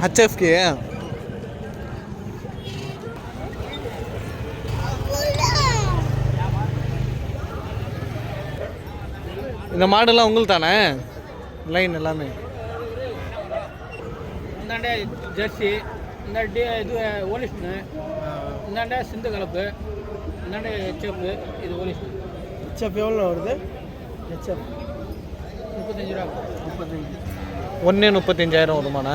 ஹச்எஃப்கே இந்த மாடெல்லாம் உங்களுக்கு தானே லைன் எல்லாமே இந்தாண்ட ஜெர்சி இந்தாண்டி இது ஓலிஸ்னு இந்தாண்ட சிந்து கலப்பு இந்தாண்ட ஹெச்எஃப் இது ஓலிஸ்னு ஹெச்எஃப் எவ்வளோ வருது? ஹெச்எஃப் முப்பத்தஞ்சு ரூபா. முப்பத்தஞ்சு. ஒன்று முப்பத்தஞ்சாயிரம் வருமாண்ணா?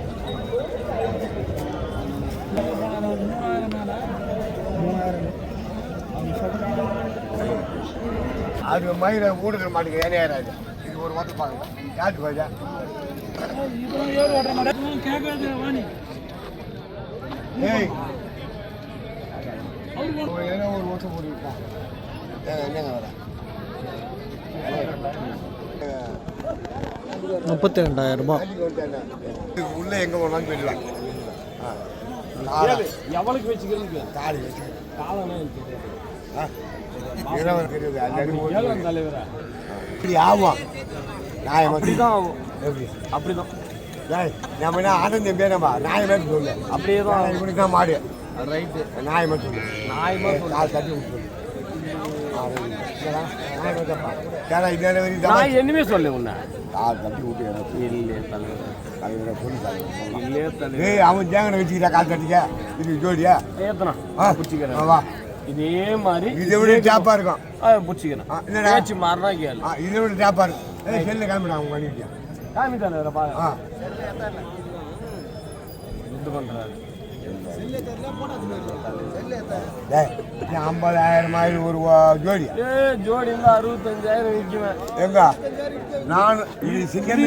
மயிரை ஊடுக்கிற மாட்டேங்குது ஏனையாராது இது ஒரு மொத்தம் பாருங்க. யாருக்கு போயிட்டா? ஏய். ஒரு ஏதோ ஒரு வருஷம் போட்டுருக்கா என்னங்க வர முப்பத்தி ரெண்டாயிரம் ரூபாய். உள்ள எங்க போனாலும் போயிடலாம். ஆ. தாலி. எவ்வளோக்கு வச்சுக்கிறதுக்கு தாலி வச்சு காலம் இப்படி ஆகும் நியாயம் அப்படிதான் ஆகும். எப்படி? அப்படிதான். நம்ம என்ன ஆனந்தம் பேரமா நியாயமே சொல்லு. அப்படியே தான் இப்படி தான் மாடு. ரைட்டு. நியாயமா சொல்லு. நியாயமா சொல்லு. கால் தட்டி விட்டு நான் என்னமே சொல்ல உன்ன. தட்டி விட்டு இல்லையே தலைவர். தலைவரை சொல்லி தலைவர் இல்லையே தலைவர். ஏய் அவன் தேங்கனை வச்சுக்கிட்டா கால் தட்டிக்க? இது ஜோடியா? ஏத்தனா பிடிச்சிக்கிறேன். வா. இதே மாதிரி இதை விட டேப்பா இருக்கும்? பிடிச்சிக்கிறேன்? பேச்சு மாறினா கேளு ஆ, இதை விட டேப்பா இருக்கும்? செல்ல கிளம்பிடா அவங்க பண்ணிட்டியா காமி தலைவரை பா ஆ. இது பண்றாரு. ஐம்பதாயிரம் மாதிரி ஒரு ஏ ஜோடி இருந்தா அறுபத்தஞ்சாயிரம் விற்குவேன் எங்க? நான் இது சிங்கம்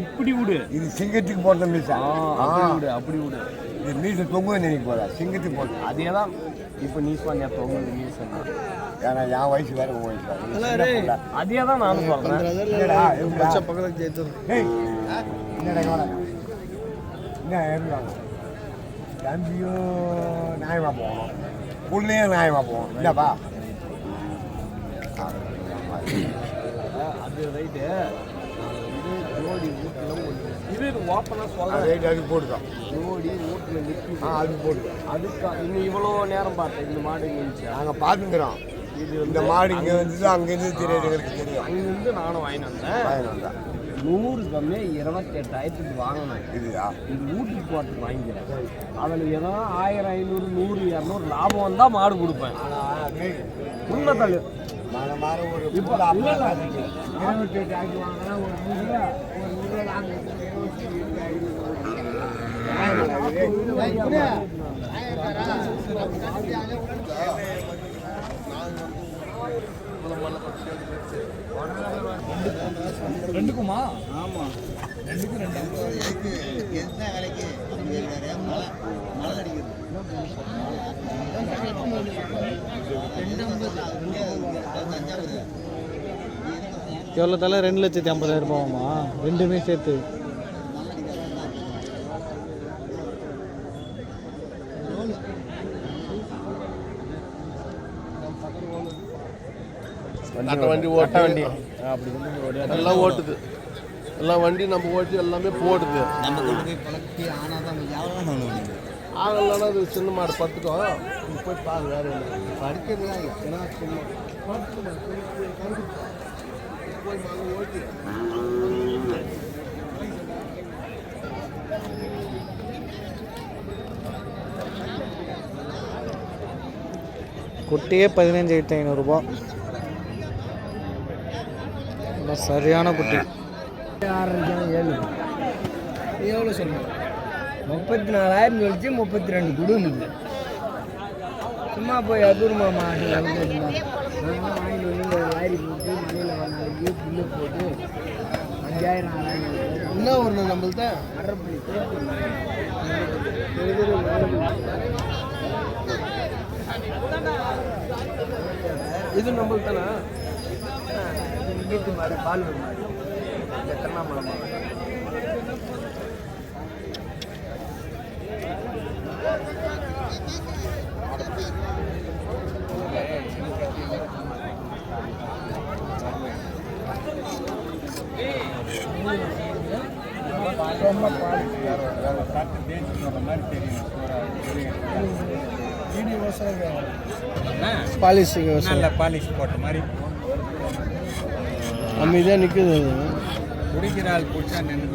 இப்படி விடு. இது சிங்கத்துக்கு போட்ட மீசா அப்படி விடு அப்படி விடு. இது மீசை தொங்குன்னு நினைக்க போதா சிங்கத்துக்கு போட்ட அதே தான் இப்போ நீ சொன்னியா தொங்கல் நீ சொன்ன. ஏன்னா என் வயசு வேற உன் வயசு சின்ன. அதே தான் நானும் வாடா. என்ன இருந்தாங்க தம்பியும் நியாயமா போகணும். புள்ளையும் நியாயமா போகணும். என்னப்பா? அது ரைட்டு ஜோடி இது ஓப்பனாக சொல்றேன். ரேட் அதுக்கு போட்டுக்கோ ஜோடி வீட்டுல நிற்குது. ஆ அதுக்கு போட்டுக்கோ அதுக்கு இன்னும் இவ்வளோ நேரம் பார்த்தேன் இந்த மாடு இருந்துச்சு? நாங்கள் பார்த்துக்கிறோம். இது இந்த மாடு இங்கே வந்து அங்கேருந்து தெரியாது எங்களுக்கு தெரியும். அங்கிருந்து நானும் வாங்கிட்டு வந்தேன். வாங்கிட்டு வந்தா. நூறு கம்மியா இருபத்தெட்டாயிரத்துக்கு வாங்கினேன். இது வீட்டுக்கு போகிறதுக்கு வாங்கிக்கிறேன். அதில் ஏதோ ஆயிரம் ஐநூறு நூறு இரநூறு லாபம் வந்தால் மாடு கொடுப்பேன். உண்மை தள்ளு. மாற மாற ஒரு இப்போ இல்லை இருபத்தி எட்டு ஆக்கி வாங்கினா ஒரு நூறு ரூபா, ஒரு நூறு ரூபா நாங்க இருபத்தி எட்டு ரெண்டுக்குமா? எவ்வளோ தலை ரெண்டு லட்சத்தி ஐம்பதாயிரம் ரூபாவாமா ரெண்டுமே சேர்த்து. கட்ட வண்டி ஓட்ட. வண்டி. அப்படி வந்து ஒரு எல்லாம் ஓட்டுது. எல்லாம் வண்டி நம்ம ஓட்டி எல்லாமே போடுது. ஆகலன்னா அது சின்ன மாடு பத்துக்கும் நீ போய் பாரு வேற என்ன படிக்கிறதா ஏன்னா சும்மா படுத்துமா, போய் மாடு ஓட்டி குட்டியே பதினஞ்சாயிரத்தி ஐநூறுரூபா சரியான குட்டி. ஆரம்பிச்சாலும் ஏழு. எவ்வளோ சொல்லுங்கள் முப்பத்தி நாலாயிரம் சொல்லிச்சு முப்பத்தி ரெண்டு கொடுனுது சும்மா போய் அதூரமா மாட்டு வாங்கிட்டு வந்து லாரி போட்டு மலையில் நாளைக்கு புல்லு போட்டு அஞ்சாயிரம் ஆறாயிரம் என்ன ஒன்று நம்மள்ட்ட இது நம்மள்தானா மாடு பால் மாடு. எத்தனை மாடு. பாலிஷ் நல்ல பாலிஷ் போட்ட மாதிரி. அமைதியாக நிற்குது குடிக்கிற ஆள் குடிச்சா நின்று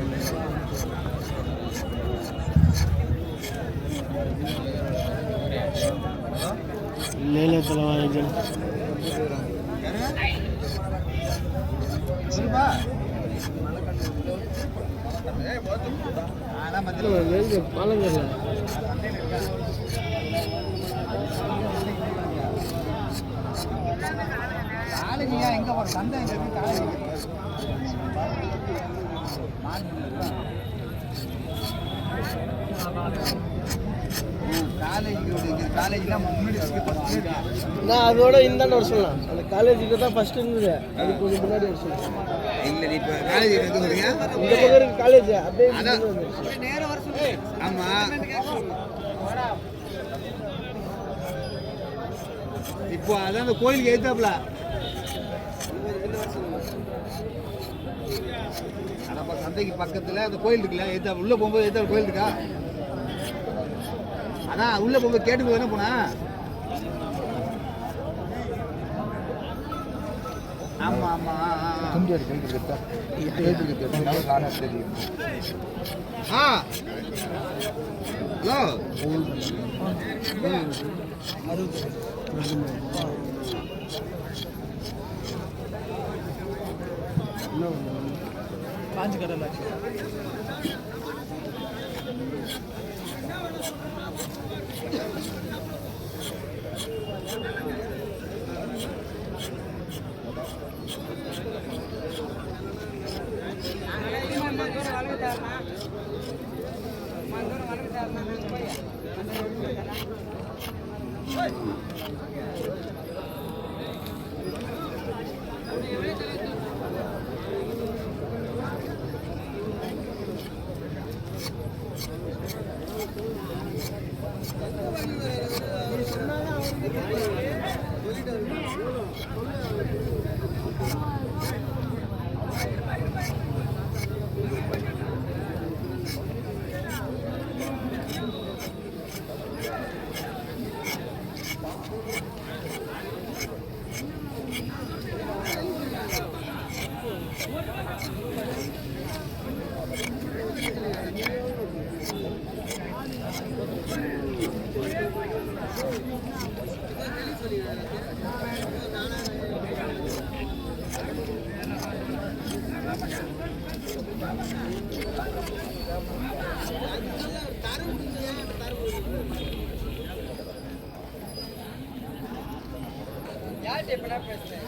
லேலத்தில் வாங்கிக்கணும் பழங்கல்ல காலேஜியா எங்க ஒரு சந்தை எங்க இருக்கு காலேஜ் காலேஜ் நான் அதோட இந்தாண்ட வர சொல்லலாம். அந்த காலேஜுக்கு தான் ஃபர்ஸ்ட் இருந்தது. அதுக்கு கொஞ்சம் முன்னாடி வர சொல்லலாம். இல்ல நீ இப்ப காலேஜ் எங்க சொல்றீங்க இந்த பக்கம் இருக்கு காலேஜ் அப்படியே இப்போ அதான் அந்த கோயிலுக்கு எழுத்தாப்ல சந்தைக்கு பக்கத்துல அந்த கோயில் இருக்குல்ல எழுத்தா உள்ள போகும்போது எழுத்தா கோயில் இருக்கா? அதான் உள்ள போகும்போது கேட்டுக்கு தானே போனா ஆமா ஆமா. ஆ, ஆ, ஆ. ஆ ஹலோ காஞ்சி கடலை はい。யார்கிட்ட எப்படா பேசுறேன்?